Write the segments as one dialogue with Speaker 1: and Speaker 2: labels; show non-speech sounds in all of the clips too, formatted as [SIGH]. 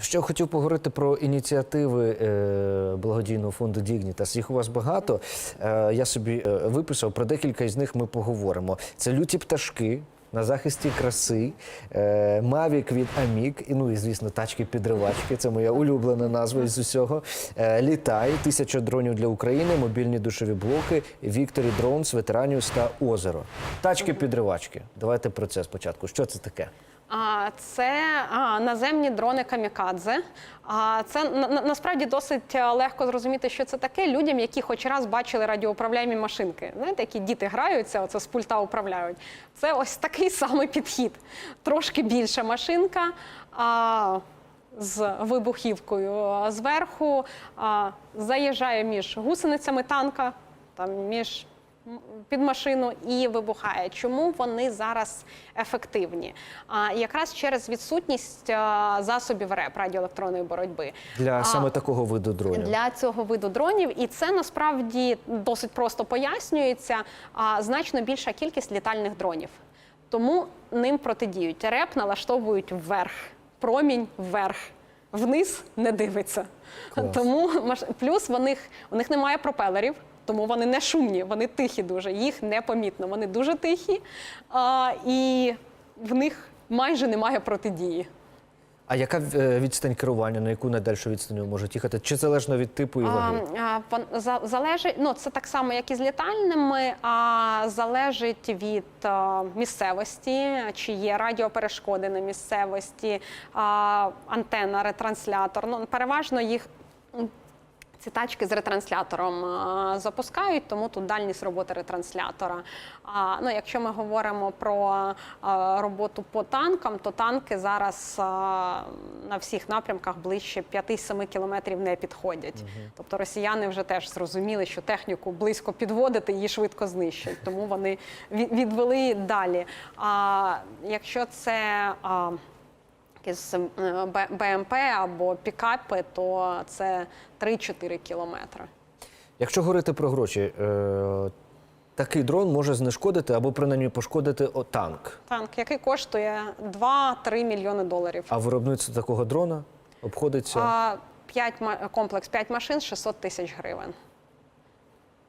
Speaker 1: Ще хотів поговорити про ініціативи е, благодійного фонду Дігнітас. Їх у вас багато. Е, я собі е, виписав про декілька із них. Ми поговоримо. Це люті пташки. На захисті краси, Мавік від Амік, ну і звісно, тачки-підривачки. Це моя улюблена назва із усього. Літай, тисяча дронів для України, мобільні душові блоки, Вікторі Дронс, ветеранів та озеро. Тачки-підривачки. Давайте про це спочатку. Що це таке?
Speaker 2: Це наземні дрони камікадзе. Це на, на- насправді досить е, легко зрозуміти, що це таке людям, які хоч раз бачили радіоуправляємі машинки. Знаєте, які діти граються, оце з пульта управляють. Це ось такий [LAUGHS] самий підхід. Трошки більша машинка. З вибухівкою зверху заїжджає між гусеницями танка, там між під машину і вибухає. Чому вони зараз ефективні? А якраз через відсутність а, засобів РЕП радіоелектронної боротьби.
Speaker 1: Для
Speaker 2: А,
Speaker 1: саме такого виду дронів.
Speaker 2: для цього виду дронів, і це насправді досить просто пояснюється. А значно більша кількість літальних дронів. Тому ним протидіють. Реп налаштовують вверх, промінь вверх. Вниз не дивиться.
Speaker 1: Клас.
Speaker 2: Тому плюс в них, у них немає пропелерів, тому вони не шумні, вони тихі дуже, їх непомітно. Вони дуже тихі, а, і в них майже немає протидії.
Speaker 1: А яка е, відстань керування, на яку найдальшу відстань можуть їхати? Чи залежно від типу і ваги?
Speaker 2: А, а, за- залежить, ну це так само, як і з літальними, а залежить від а, місцевості, чи є радіоперешкоди на місцевості, а, антенна, ретранслятор. Ну переважно їх. Ці тачки з ретранслятором запускають, тому тут дальність роботи ретранслятора. А, ну, якщо ми говоримо про роботу по танкам, то танки зараз на всіх напрямках ближче 5-7 кілометрів не підходять. Тобто росіяни вже теж зрозуміли, що техніку близько підводити, її швидко знищать. Тому вони відвели далі. А якщо це якісь е, БМП або пікапи, то це 3-4 кілометри.
Speaker 1: Якщо говорити про гроші, е, такий дрон може знешкодити або принаймні пошкодити танк.
Speaker 2: Танк, який коштує 2-3 мільйони доларів.
Speaker 1: А виробництво такого дрона обходиться
Speaker 2: А 5, комплекс 5 машин 600 тисяч гривень.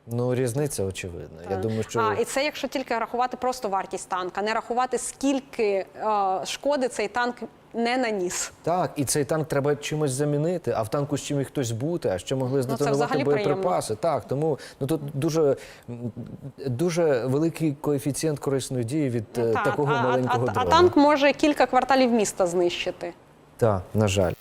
Speaker 1: ну різниця очевидна. Я думаю, що
Speaker 2: А, і це якщо тільки рахувати просто вартість танка, не рахувати, скільки е, шкоди цей танк не наніс.
Speaker 1: так, і цей танк треба чимось замінити, а в танку з чим міг хтось бути, а ще могли здетонувати
Speaker 2: Ну, боєприпаси.
Speaker 1: боєприпаси. Так, тому ну тут дуже дуже великий коефіцієнт корисної дії від ну,
Speaker 2: Та,
Speaker 1: такого
Speaker 2: а,
Speaker 1: маленького
Speaker 2: а,
Speaker 1: дрона.
Speaker 2: а танк може кілька кварталів міста знищити.
Speaker 1: Так, на жаль.